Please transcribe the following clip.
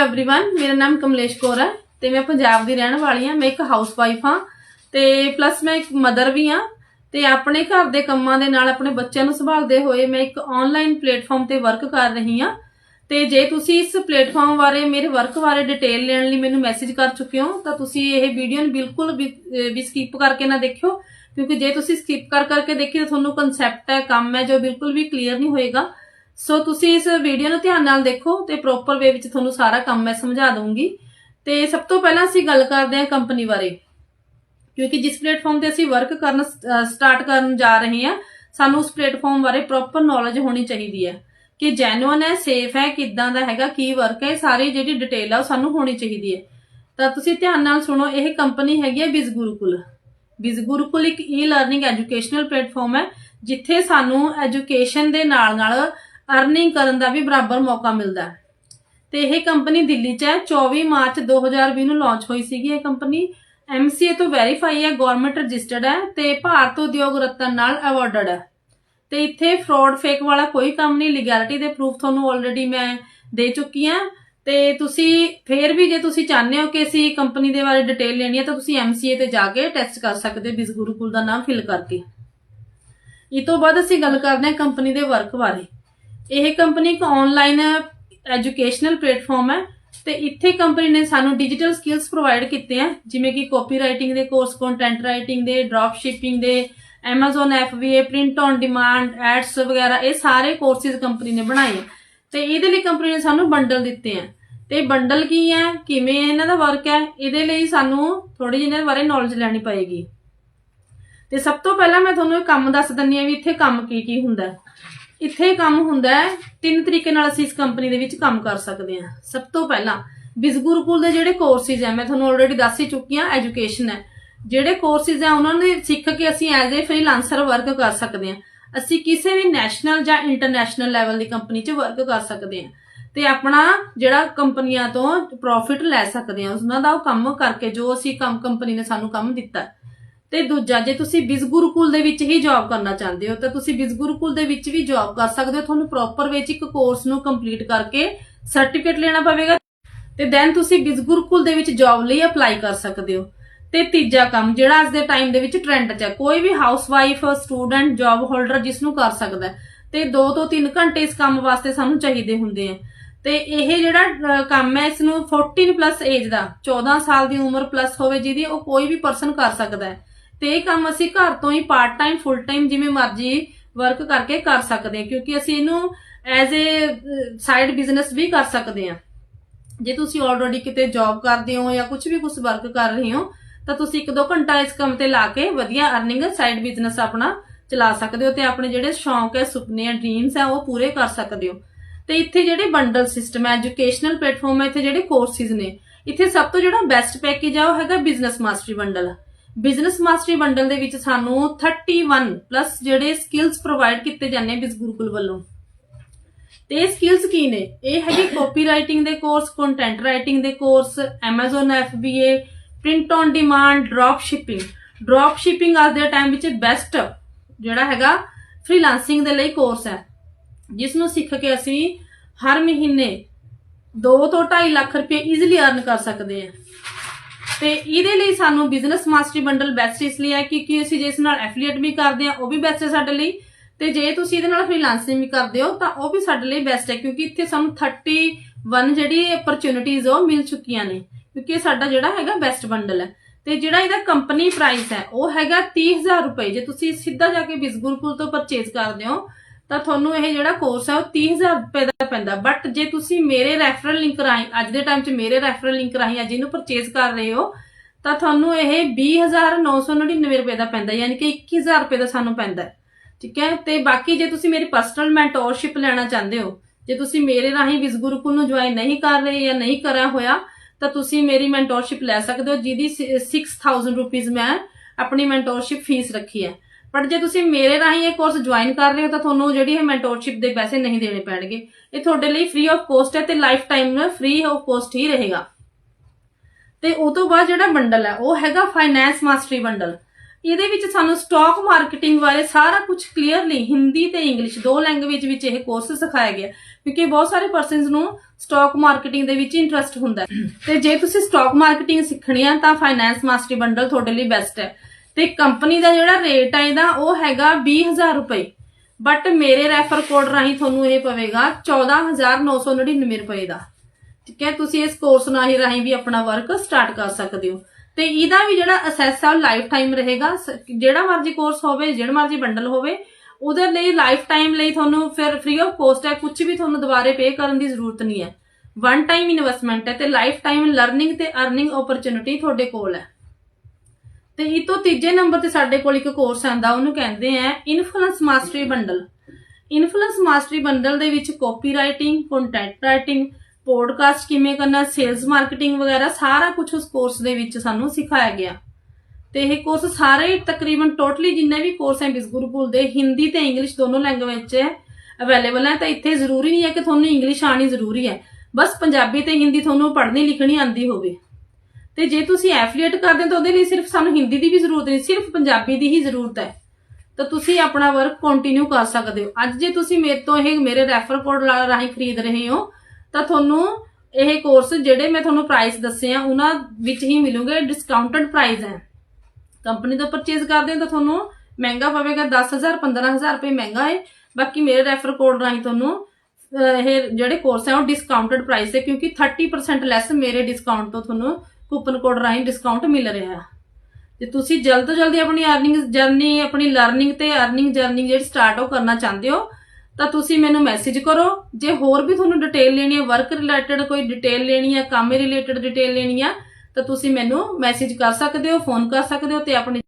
Everyone ਮੇਰਾ ਨਾਮ ਕਮਲੇਸ਼ ਕੌਰ ਹੈ ਤੇ ਮੈਂ ਪੰਜਾਬ ਦੀ ਰਹਿਣ ਵਾਲੀ ਹਾਂ ਮੈਂ ਇੱਕ ਹਾਊਸਵਾਈਫ ਹਾਂ ਤੇ ਪਲੱਸ ਮੈਂ ਇੱਕ ਮਦਰ ਵੀ ਹਾਂ ਤੇ ਆਪਣੇ ਘਰ ਦੇ ਕੰਮਾਂ ਦੇ ਨਾਲ ਆਪਣੇ ਬੱਚਿਆਂ ਨੂੰ ਸੰਭਾਲਦੇ ਹੋਏ ਮੈਂ ਇੱਕ ਆਨਲਾਈਨ ਪਲੇਟਫਾਰਮ ਤੇ ਵਰਕ ਕਰ ਰਹੀ ਹਾਂ ਤੇ ਜੇ ਤੁਸੀਂ ਇਸ ਪਲੇਟਫਾਰਮ ਬਾਰੇ ਮੇਰੇ ਵਰਕ ਬਾਰੇ ਡਿਟੇਲ ਲੈਣ ਲਈ ਮੈਨੂੰ ਮੈਸੇਜ ਕਰ ਚੁੱਕੇ ਹੋ ਤਾਂ ਤੁਸੀਂ ਇਹ ਵੀਡੀਓ ਨੂੰ ਬਿਲਕੁਲ ਵੀ ਅਹ ਵੀ ਸਕਿਪ ਕਰਕੇ ਨਾ ਦੇਖਿਓ ਕਿਉਂਕਿ ਜੇ ਤੁਸੀਂ ਸਕਿਪ ਕਰ ਕਰਕੇ ਦੇਖੀ ਤਾਂ ਤੁਹਾਨੂੰ ਕਨਸੈਪਟ ਹੈ ਕੰਮ ਹੈ ਜੋ ਬਿਲਕੁਲ ਵੀ ਕਲੀਅਰ ਨਹੀਂ ਹੋਏਗਾ ਸੋ ਤੁਸੀਂ ਇਸ ਵੀਡੀਓ ਨੂੰ ਧਿਆਨ ਨਾਲ ਦੇਖੋ ਤੇ ਪ੍ਰੋਪਰ ਵੇ ਵਿੱਚ ਤੁਹਾਨੂੰ ਸਾਰਾ ਕੰਮ ਮੈਂ ਸਮਝਾ ਦਊਂਗੀ। ਤੇ ਸਭ ਤੋਂ ਪਹਿਲਾਂ ਅਸੀਂ ਗੱਲ ਕਰਦੇ ਹਾਂ ਕੰਪਨੀ ਬਾਰੇ। ਕਿਉਂਕਿ ਜਿਸ ਪਲੇਟਫਾਰਮ ਤੇ ਅਸੀਂ ਵਰਕ ਕਰਨ ਸਟਾਰਟ ਕਰਨ ਜਾ ਰਹੇ ਹਾਂ, ਸਾਨੂੰ ਉਸ ਪਲੇਟਫਾਰਮ ਬਾਰੇ ਪ੍ਰੋਪਰ ਨੌਲੇਜ ਹੋਣੀ ਚਾਹੀਦੀ ਹੈ ਕਿ ਜੈਨੂਅਨ ਹੈ ਸੇਫ ਹੈ, ਕਿੱਦਾਂ ਦਾ ਹੈਗਾ, ਕੀ ਵਰਕ ਹੈ, ਇਹ ਸਾਰੀ ਜਿਹੜੀ ਡਿਟੇਲ ਆ ਉਹ ਸਾਨੂੰ ਹੋਣੀ ਚਾਹੀਦੀ ਹੈ। ਤਾਂ ਤੁਸੀਂ ਧਿਆਨ ਨਾਲ ਸੁਣੋ, ਇਹ ਕੰਪਨੀ ਹੈਗੀ ਹੈ ਬਿਜਗੁਰੂਕੁਲ। ਬਿਜ਼ਗੁਰੂਕੁਲ ਇੱਕ ਈ ਲਰਨਿੰਗ ਐਜੂਕੇਸ਼ਨਲ ਪਲੇਟਫਾਰਮ ਹੈ, ਜਿੱਥੇ ਸਾਨੂੰ ਐਜੂਕੇਸ਼ਨ ਦੇ ਨਾਲ ਨਾਲ ਅਰਨਿੰਗ ਕਰਨ ਦਾ ਵੀ ਬਰਾਬਰ ਮੌਕਾ ਮਿਲਦਾ ਹੈ। ਤੇ ਇਹ ਕੰਪਨੀ ਦਿੱਲੀ 'ਚ ਹੈ। 24 ਮਾਰਚ 2020 ਨੂੰ ਲਾਂਚ ਹੋਈ ਸੀਗੀ ਇਹ ਕੰਪਨੀ MCA ਤੋਂ ਵੈਰੀਫਾਈ ਹੈ ਗਵਰਨਮੈਂਟ ਰਜਿਸਟਰਡ ਹੈ ਤੇ ਭਾਰਤ ਉਦਯੋਗ ਰਤਨ ਨਾਲ ਅਵਾਰਡਡ ਹੈ। ਤੇ ਇੱਥੇ ਫਰਾਡ ਫੇਕ ਵਾਲਾ ਕੋਈ ਕੰਮ ਨਹੀਂ ਲੀਗੈਲਿਟੀ ਦੇ ਪ੍ਰੂਫ ਤੁਹਾਨੂੰ ਆਲਰੇਡੀ ਮੈਂ ਦੇ ਚੁੱਕੀ ਹਾਂ। ਤੇ ਤੁਸੀਂ ਫੇਰ ਵੀ ਜੇ ਤੁਸੀਂ ਚਾਹੁੰਦੇ ਹੋ ਕਿ ਅਸੀਂ ਕੰਪਨੀ ਦੇ ਬਾਰੇ ਡਿਟੇਲ ਲੈਣੀ ਹੈ ਤਾਂ ਤੁਸੀਂ MCA ਤੇ ਜਾ ਕੇ ਟੈਸਟ ਕਰ ਸਕਦੇ ਬਿਸ ਗੁਰੂਕੁਲ ਦਾ ਨਾਮ ਫਿਲ ਕਰਕੇ। ਇਹ ਤੋਂ ਬਾਅਦ ਅਸੀਂ ਗੱਲ ਕਰਦੇ ਹਾਂ ਕੰਪਨੀ ਦੇ ਵਰਕ ਬਾਰੇ। ਇਹ ਕੰਪਨੀ ਇੱਕ ਆਨਲਾਈਨ ਐਜੂਕੇਸ਼ਨਲ ਪਲੇਟਫਾਰਮ ਹੈ ਤੇ ਇੱਥੇ ਕੰਪਨੀ ਨੇ ਸਾਨੂੰ ਡਿਜੀਟਲ ਸਕਿੱਲਸ ਪ੍ਰੋਵਾਈਡ ਕੀਤੇ ਆ, ਜਿਵੇਂ ਕਿ ਕਾਪੀ ਰਾਈਟਿੰਗ ਦੇ ਕੋਰਸ ਕੰਟੈਂਟ ਰਾਈਟਿੰਗ ਦੇ ਡ੍ਰੌਪ ਸ਼ਿਪਿੰਗ ਦੇ, Amazon FBA print on demand ads ਵਗੈਰਾ, ਇਹ ਸਾਰੇ ਕੋਰਸਿਸ ਕੰਪਨੀ ਨੇ ਬਣਾਏ ਆ। ਤੇ ਇਹਦੇ ਲਈ ਕੰਪਨੀ ਨੇ ਸਾਨੂੰ ਬੰਡਲ ਦਿੱਤੇ ਆ। ਤੇ ਬੰਡਲ ਕੀ ਹੈ ਕਿਵੇਂ ਇਹਨਾਂ ਦਾ ਵਰਕ ਹੈ ਇਹਦੇ ਲਈ ਸਾਨੂੰ ਥੋੜੀ ਜਿਹੀ ਇਹਨਾਂ ਬਾਰੇ ਨੌਲੇਜ ਲੈਣੀ ਪਏਗੀ। ਤੇ ਸਭ ਤੋਂ ਪਹਿਲਾਂ ਮੈਂ ਤੁਹਾਨੂੰ ਇਹ ਕੰਮ ਦੱਸ ਦਿੰਨੀ ਆ ਵੀ ਇੱਥੇ ਕੰਮ ਕੀ ਕੀ ਹੁੰਦਾ। ਇੱਥੇ ਕੰਮ ਹੁੰਦਾ ਹੈ, ਤਿੰਨ ਤਰੀਕੇ ਨਾਲ ਅਸੀਂ ਇਸ ਕੰਪਨੀ ਦੇ ਵਿੱਚ ਕੰਮ ਕਰ ਸਕਦੇ ਹਾਂ। ਸਭ ਤੋਂ ਪਹਿਲਾਂ, ਬਿਜ਼ਗੁਰੂਕੁਲ ਦੇ ਜਿਹੜੇ ਕੋਰਸਿਸ ਹੈ, ਮੈਂ ਤੁਹਾਨੂੰ ਆਲਰੇਡੀ ਦੱਸ ਹੀ ਚੁੱਕੀ ਹਾਂ ਐਜੂਕੇਸ਼ਨ ਹੈ। ਜਿਹੜੇ ਕੋਰਸਿਸ ਹੈ, ਉਹਨਾਂ ਨੂੰ ਸਿੱਖ ਕੇ ਅਸੀਂ ਐਜ਼ ਅ ਫ੍ਰੀਲਾਂਸਰ ਵਰਕ ਕਰ ਸਕਦੇ ਹਾਂ। ਅਸੀਂ ਕਿਸੇ ਵੀ ਨੈਸ਼ਨਲ ਜਾਂ ਇੰਟਰਨੈਸ਼ਨਲ ਲੈਵਲ ਦੀ ਕੰਪਨੀ 'ਚ ਵਰਕ ਕਰ ਸਕਦੇ ਹਾਂ। ਤੇ ਆਪਣਾ ਜਿਹੜਾ ਕੰਪਨੀਆਂ ਤੋਂ ਪ੍ਰੋਫਿਟ ਲੈ ਸਕਦੇ ਹਾਂ, ਉਹਨਾਂ ਦਾ ਉਹ ਕੰਮ ਕਰਕੇ ਜੋ ਅਸੀਂ ਕੰਮ ਕੰਪਨੀ ਨੇ ਸਾਨੂੰ ਕੰਮ ਦਿੱਤਾ ਤੇ ਦੂਜਾ ਜੇ ਤੁਸੀਂ ਬਿਜ਼ ਗੁਰੂਕੁਲ ਦੇ ਵਿੱਚ ਹੀ ਜੌਬ ਕਰਨਾ ਚਾਹੁੰਦੇ ਹੋ ਤਾਂ ਤੁਸੀਂ ਬਿਜ਼ ਗੁਰੂਕੁਲ ਦੇ ਵਿੱਚ ਵੀ ਜੌਬ ਕਰ ਸਕਦੇ ਹੋ। ਤੁਹਾਨੂੰ ਪ੍ਰੋਪਰ ਵਿੱਚ ਇੱਕ ਕੋਰਸ ਨੂੰ ਕੰਪਲੀਟ ਕਰਕੇ ਸਰਟੀਫਿਕੇਟ ਲੈਣਾ ਪਵੇਗਾ ਤੇ ਦੈਨ ਤੁਸੀਂ ਬਿਜ਼ ਗੁਰੂਕੁਲ ਦੇ ਵਿੱਚ ਜੌਬ ਲਈ ਅਪਲਾਈ ਕਰ ਸਕਦੇ ਹੋ। ਤੇ ਤੀਜਾ ਕੰਮ ਜਿਹੜਾ ਅੱਜ ਦੇ ਟਾਈਮ ਦੇ ਵਿੱਚ ਟ੍ਰੈਂਡ 'ਚ ਹੈ ਕੋਈ ਵੀ ਹਾਊਸਵਾਈਫ ਸਟੂਡੈਂਟ ਜੌਬ ਹੋਲਡਰ ਜਿਸ ਨੂੰ ਕਰ ਸਕਦਾ ਤੇ 2 ਤੋਂ 3 ਘੰਟੇ ਇਸ ਕੰਮ ਵਾਸਤੇ ਸਾਨੂੰ ਚਾਹੀਦੇ ਹੁੰਦੇ ਆ। ਤੇ ਇਹ ਜਿਹੜਾ ਅਹ, ਕੰਮ ਹੈ ਇਸ ਨੂੰ 14 ਪਲੱਸ ਏਜ ਦਾ 14 ਸਾਲ ਦੀ ਉਮਰ ਪਲੱਸ ਹੋਵੇ ਜਿਹਦੀ ਉਹ ਕੋਈ ਵੀ ਪਰਸਨ ਕਰ ਸਕਦਾ ਹੈ। ਤੇ ਇਹ ਕੰਮ ਅਸੀਂ ਘਰ ਤੋਂ ਹੀ ਪਾਰਟ ਟਾਈਮ ਫੁੱਲ ਟਾਈਮ ਜਿਵੇਂ ਮਰਜ਼ੀ ਵਰਕ ਕਰਕੇ ਕਰ ਸਕਦੇ ਹਾਂ, ਕਿਉਂਕਿ ਅਸੀਂ ਇਹਨੂੰ ਐਜ਼ ਅ ਸਾਈਡ ਬਿਜ਼ਨਸ ਵੀ ਕਰ ਸਕਦੇ ਹਾਂ। ਜੇ ਤੁਸੀਂ ਆਲਰੇਡੀ ਕਿਤੇ ਜੌਬ ਕਰਦੇ ਹੋ ਜਾਂ ਕੁਝ ਵੀ ਕੁਝ ਵਰਕ ਕਰ ਰਹੇ ਹੋ, ਤਾਂ ਤੁਸੀਂ 1-2 ਘੰਟਾ ਇਸ ਕੰਮ ਤੇ ਲਾ ਕੇ ਵਧੀਆ ਅਰਨਿੰਗ ਸਾਈਡ ਬਿਜ਼ਨਸ ਆਪਣਾ ਚਲਾ ਸਕਦੇ ਹੋ ਤੇ ਆਪਣੇ ਜਿਹੜੇ ਸ਼ੌਂਕ ਹੈ, ਸੁਪਨੇ ਹੈ ਡ੍ਰੀਮਸ ਹੈ, ਉਹ ਪੂਰੇ ਕਰ ਸਕਦੇ ਹੋ। ਤੇ ਇੱਥੇ ਜਿਹੜੇ ਬੰਡਲ ਸਿਸਟਮ ਹੈ ਐਜੂਕੇਸ਼ਨਲ ਪਲੇਟਫਾਰਮ ਹੈ, ਇੱਥੇ ਜਿਹੜੇ ਕੋਰਸਿਸ ਨੇ, ਇੱਥੇ ਸਭ ਤੋਂ ਜਿਹੜਾ ਬੈਸਟ ਪੈਕੇਜ ਆ, ਉਹ ਹੈਗਾ business mastery bundle business mastery bundle ਦੇ ਵਿੱਚ ਸਾਨੂੰ 31 ਪਲੱਸ ਜਿਹੜੇ ਸਕਿੱਲਸ ਪ੍ਰੋਵਾਈਡ ਕੀਤੇ ਜਾਂਦੇ ਬਿਜ਼ ਗੁਰੂਕੁਲ ਵੱਲੋਂ। ਤੇ ਇਹ ਸਕਿੱਲਸ ਕੀ ਨੇ? ਇਹ ਹੈਗੇ ਕਾਪੀ ਰਾਈਟਿੰਗ ਦੇ ਕੋਰਸ ਕੰਟੈਂਟ ਰਾਈਟਿੰਗ ਦੇ course Amazon FBA print on demand drop shipping drop shipping ਅੱਜ ਦੇ ਟਾਈਮ ਵਿੱਚ ਬੈਸਟ ਜਿਹੜਾ ਹੈਗਾ ਫ੍ਰੀਲਾਂਸਿੰਗ ਦੇ ਲਈ ਕੋਰਸ ਹੈ। ਜਿਸ ਨੂੰ ਸਿੱਖ ਕੇ ਅਸੀਂ ਹਰ ਮਹੀਨੇ 2 ਤੋਂ 2.5 ਲੱਖ ਰੁਪਏ ਈਜ਼ੀਲੀ ਅਰਨ ਕਰ ਸਕਦੇ ਹਾਂ। ਤੇ ਇਹਦੇ ਲਈ ਸਾਨੂੰ ਬਿਜ਼ਨਸ ਮਾਸਟਰੀ ਬੰਡਲ ਬੈਸਟ ਇਸ ਲਈ ਹੈ, ਕਿਉਂਕਿ ਅਸੀਂ ਜਿਸ ਨਾਲ ਐਫੀਲੀਏਟ ਵੀ ਕਰਦੇ ਹਾਂ, ਉਹ ਵੀ ਬੈਸਟ ਹੈ ਸਾਡੇ ਲਈ। ਤੇ ਜੇ ਤੁਸੀਂ ਇਹਦੇ ਨਾਲ ਫ੍ਰੀਲਾਂਸਿੰਗ ਵੀ ਕਰਦੇ ਹੋ, ਤਾਂ ਉਹ ਵੀ ਸਾਡੇ ਲਈ ਬੈਸਟ ਹੈ, ਕਿਉਂਕਿ ਇੱਥੇ ਸਾਨੂੰ 31 ਜਿਹੜੀ ਅਪਰਚੂਨਿਟੀਜ਼ ਉਹ ਮਿਲ ਚੁੱਕੀਆਂ ਨੇ, ਕਿਉਂਕਿ ਇਹ ਸਾਡਾ ਜਿਹੜਾ ਹੈਗਾ ਬੈਸਟ ਬੰਡਲ ਹੈ। ਤੇ ਜਿਹੜਾ ਇਹਦਾ ਕੰਪਨੀ ਪ੍ਰਾਈਸ ਹੈ, ਉਹ ਹੈਗਾ 30000 ਰੁਪਏ। ਜੇ ਤੁਸੀਂ ਸਿੱਧਾ ਜਾ ਕੇ ਬਿਜ਼ਗੁਰਪੁਰ ਤੋਂ ਪਰਚੇਜ਼ ਕਰਦੇ ਹੋ ਤਾਂ ਤੁਹਾਨੂੰ ਇਹ ਜਿਹੜਾ ਕੋਰਸ ਹੈ ਉਹ 30000 ਰੁਪਏ ਦਾ ਪੈਂਦਾ। ਬਟ ਜੇ ਤੁਸੀਂ ਮੇਰੇ ਰੈਫਰਲ ਲਿੰਕ ਰਾਹੀਂ, ਅੱਜ ਦੇ ਟਾਈਮ 'ਚ ਮੇਰੇ ਰੈਫਰਲ ਲਿੰਕ ਰਾਹੀਂ ਅੱਜ ਇਹਨੂੰ ਪਰਚੇਜ਼ ਕਰ ਰਹੇ ਹੋ, ਤਾਂ ਤੁਹਾਨੂੰ ਇਹ 20999 ਰੁਪਏ ਦਾ ਪੈਂਦਾ, ਯਾਨੀ ਕਿ 21000 ਰੁਪਏ ਦਾ ਸਾਨੂੰ ਪੈਂਦਾ ਠੀਕ ਹੈ? ਤੇ ਬਾਕੀ ਜੇ ਤੁਸੀਂ ਮੇਰੀ ਪਰਸਨਲ ਮੈਂਟੋਰਸ਼ਿਪ ਲੈਣਾ ਚਾਹੁੰਦੇ ਹੋ, ਜੇ ਤੁਸੀਂ ਮੇਰੇ ਰਾਹੀਂ ਵਿਜ਼ਗੁਰੂਕੁਲ ਨੂੰ ਜੁਆਇਨ ਨਹੀਂ ਕਰ ਰਹੇ ਜਾਂ ਨਹੀਂ ਕਰਿਆ ਹੋਇਆ, ਤਾਂ ਤੁਸੀਂ ਮੇਰੀ ਮੈਂਟੋਰਸ਼ਿਪ ਲੈ ਸਕਦੇ ਹੋ, ਜਿਹਦੀ 6000 ਰੁਪੀਸ ਮੈਂ ਆਪਣੀ ਮੈਂਟੋਰਸ਼ਿਪ ਫੀਸ ਰੱਖੀ ਹੈ। ਪਰ ਜੇ ਤੁਸੀਂ ਮੇਰੇ ਰਾਹੀਂ ਇਹ ਕੋਰਸ ਜੁਆਇਨ ਕਰ ਰਹੇ ਹੋ ਤਾਂ ਤੁਹਾਨੂੰ ਜਿਹੜੀ ਇਹ ਮੈਂਟੋਰਸ਼ਿਪ ਦੇ ਪੈਸੇ ਨਹੀਂ ਦੇਣੇ ਪੈਣਗੇ। ਇਹ ਤੁਹਾਡੇ ਲਈ ਫ੍ਰੀ ਆਫ ਕੋਸਟ ਹੈ ਤੇ lifetime free of cost ਹੀ ਰਹੇਗਾ। ਤੇ ਉਹ ਤੋਂ ਬਾਅਦ ਜਿਹੜਾ ਬੰਡਲ ਹੈ, ਉਹ ਹੈਗਾ ਫਾਈਨੈਂਸ ਮਾਸਟਰੀ ਬੰਡਲ ਇਹਦੇ ਵਿੱਚ ਸਾਨੂੰ ਸਟਾਕ ਮਾਰਕੀਟਿੰਗ ਬਾਰੇ ਸਾਰਾ ਕੁਝ ਕਲੀਅਰਲੀ ਹਿੰਦੀ ਤੇ ਇੰਗਲਿਸ਼ ਦੋ ਲੈਂਗੁਏਜ ਵਿੱਚ ਇਹ ਕੋਰਸ ਸਿਖਾਇਆ ਗਿਆ। ਕਿਉਂਕਿ ਬਹੁਤ ਸਾਰੇ ਪਰਸਨਸ ਨੂੰ ਸਟਾਕ ਮਾਰਕੀਟਿੰਗ ਦੇ ਵਿੱਚ ਇੰਟਰਸਟ ਹੁੰਦਾ ਤੇ ਜੇ ਤੁਸੀਂ ਸਟਾਕ ਮਾਰਕੀਟਿੰਗ ਸਿੱਖਣੀ ਆ ਤਾਂ ਫਾਈਨੈਂਸ ਮਾਸਟਰੀ ਬੰਡਲ ਤੁਹਾਡੇ ਲਈ ਬੈਸਟ ਹੈ। ਤੇ ਕੰਪਨੀ ਦਾ ਜਿਹੜਾ ਰੇਟ ਹੈ ਇਹਦਾ ਉਹ ਹੈਗਾ 20000 ਰੁਪਏ। ਬਟ ਮੇਰੇ ਰੈਫਰ ਕੋਡ ਰਾਹੀਂ ਤੁਹਾਨੂੰ ਇਹ ਪਵੇਗਾ 14999 ਰੁਪਏ ਦਾ। ਠੀਕ ਹੈ, ਤੁਸੀਂ ਇਸ ਕੋਰਸ ਰਾਹੀਂ ਰਾਹੀਂ ਵੀ ਆਪਣਾ ਵਰਕ ਸਟਾਰਟ ਕਰ ਸਕਦੇ ਹੋ। ਤੇ ਇਹਦਾ ਵੀ ਜਿਹੜਾ ਅਸੈਸ ਆ, ਉਹ ਲਾਈਫ ਟਾਈਮ ਰਹੇਗਾ ਜਿਹੜਾ ਮਰਜ਼ੀ ਕੋਰਸ ਹੋਵੇ, ਜਿਹੜਾ ਮਰਜ਼ੀ ਬੰਡਲ ਹੋਵੇ, ਉਹਦੇ ਲਈ ਲਾਈਫ ਟਾਈਮ ਲਈ ਤੁਹਾਨੂੰ ਫਿਰ ਫ੍ਰੀ ਆਫ ਕੋਸਟ ਹੈ ਕੁਝ ਵੀ ਤੁਹਾਨੂੰ ਦੁਬਾਰੇ ਪੇ ਕਰਨ ਦੀ ਜ਼ਰੂਰਤ ਨਹੀਂ ਹੈ। ਵਨ ਟਾਈਮ ਇਨਵੈਸਟਮੈਂਟ ਹੈ ਤੇ ਲਾਈਫ ਟਾਈਮ ਲਰਨਿੰਗ ਤੇ ਅਰਨਿੰਗ ਓਪਰਚੁਨਿਟੀ ਤੁਹਾਡੇ ਕੋਲ ਹੈ। ਤੇ ਇਹ ਤੋਂ ਤੀਜੇ ਨੰਬਰ ਤੇ ਸਾਡੇ ਕੋਲ ਇੱਕ ਕੋਰਸ ਆਂਦਾ ਉਹਨੂੰ ਕਹਿੰਦੇ ਆ influence mastery bundle influence mastery bundle ਦੇ ਵਿੱਚ copy writing content writing podcast ਕਿਵੇਂ ਕਰਨਾ ਸੇਲਸ ਮਾਰਕੀਟਿੰਗ ਵਗੈਰਾ ਸਾਰਾ ਕੁਝ ਉਸ ਕੋਰਸ ਦੇ ਵਿੱਚ ਸਾਨੂੰ ਸਿਖਾਇਆ ਗਿਆ। ਤੇ ਇਹ ਕੋਰਸ ਸਾਰੇ ਤਕਰੀਬਨ ਟੋਟਲੀ ਜਿੰਨੇ ਵੀ ਕੋਰਸ ਹੈ ਬਿਸ ਗੁਰੂਕੁਲ ਦੇ, ਹਿੰਦੀ ਤੇ ਇੰਗਲਿਸ਼ ਦੋਨੋਂ ਲੈਂਗੁਏਜ 'ਚ ਅਵੇਲੇਬਲ ਹੈ, ਤਾਂ ਇੱਥੇ ਜ਼ਰੂਰੀ ਨਹੀਂ ਹੈ ਕਿ ਤੁਹਾਨੂੰ ਇੰਗਲਿਸ਼ ਆਣੀ ਜ਼ਰੂਰੀ ਹੈ। ਬਸ ਪੰਜਾਬੀ ਤੇ ਹਿੰਦੀ ਤੁਹਾਨੂੰ ਪੜ੍ਹਨੀ ਲਿਖਣੀ ਆਂਦੀ ਹੋਵੇ। ਤੇ ਜੇ ਤੁਸੀਂ ਐਫਲੀਏਟ ਕਰਦੇ ਹੋ ਤਾਂ ਉਹਦੇ ਲਈ ਸਿਰਫ ਸਾਨੂੰ ਹਿੰਦੀ ਦੀ ਵੀ ਜ਼ਰੂਰਤ ਨਹੀਂ, ਸਿਰਫ ਪੰਜਾਬੀ ਦੀ ਹੀ ਜ਼ਰੂਰਤ ਹੈ। ਤਾਂ ਤੁਸੀਂ ਆਪਣਾ ਵਰਕ ਕੰਟੀਨਿਊ ਕਰ ਸਕਦੇ ਹੋ। ਅੱਜ ਜੇ ਤੁਸੀਂ ਮੇਰੇ ਤੋਂ ਇਹ ਮੇਰੇ ਰੈਫਰ ਕੋਡ ਰਾਹੀਂ ਖਰੀਦ ਰਹੇ ਹੋ, ਤਾਂ ਤੁਹਾਨੂੰ ਇਹ ਕੋਰਸ ਜਿਹੜੇ ਮੈਂ ਤੁਹਾਨੂੰ ਪ੍ਰਾਈਸ ਦੱਸੇ ਆ, ਉਹਨਾਂ ਵਿੱਚ ਹੀ ਮਿਲੂਗੇ ਡਿਸਕਾਊਂਟਡ ਪ੍ਰਾਈਸ ਹੈ। ਕੰਪਨੀ ਤੋਂ ਪਰਚੇਸ ਕਰਦੇ ਹੋ ਤਾਂ ਤੁਹਾਨੂੰ ਮਹਿੰਗਾ ਪਵੇਗਾ 10000 15000 ਰੁਪਏ ਮਹਿੰਗਾ ਹੈ। ਬਾਕੀ ਮੇਰੇ ਰੈਫਰ ਕੋਡ ਰਾਹੀਂ ਤੁਹਾਨੂੰ ਇਹ ਜਿਹੜੇ ਕੋਰਸ ਹੈ ਉਹ ਡਿਸਕਾਊਂਟਡ ਪ੍ਰਾਈਸ ਹੈ, ਕਿਉਂਕਿ 30% ਲੈਸ ਮੇਰੇ ਡਿਸਕਾਊਂਟ ਤੋਂ ਤੁਹਾਨੂੰ ਕੂਪਨ ਕੋਡ ਰਾਹੀਂ ਡਿਸਕਾਊਂਟ ਮਿਲ ਰਿਹਾ। ਹੈ ਤੇ ਤੁਸੀਂ ਜਲਦ ਤੋਂ ਜਲਦੀ ਆਪਣੀ ਅਰਨਿੰਗ ਜਰਨੀ ਆਪਣੀ ਲਰਨਿੰਗ ਤੇ ਅਰਨਿੰਗ ਜਰਨੀ ਜਿਹੜੀ ਸਟਾਰਟ ਉਹ ਕਰਨਾ ਚਾਹੁੰਦੇ ਹੋ, ਤਾਂ ਤੁਸੀਂ ਮੈਨੂੰ ਮੈਸੇਜ ਕਰੋ। ਜੇ ਹੋਰ ਵੀ ਤੁਹਾਨੂੰ ਡਿਟੇਲ ਲੈਣੀ ਹੈ ਵਰਕ ਰਿਲੇਟਡ ਕੋਈ ਡਿਟੇਲ ਲੈਣੀ ਹੈ, ਕੰਮ ਰਿਲੇਟਡ ਡਿਟੇਲ ਲੈਣੀ ਹੈ, ਤਾਂ ਤੁਸੀਂ ਮੈਨੂੰ ਮੈਸੇਜ ਕਰ ਸਕਦੇ ਹੋ ਫੋਨ ਕਰ ਸਕਦੇ ਹੋ ਤੇ ਆਪਣੀ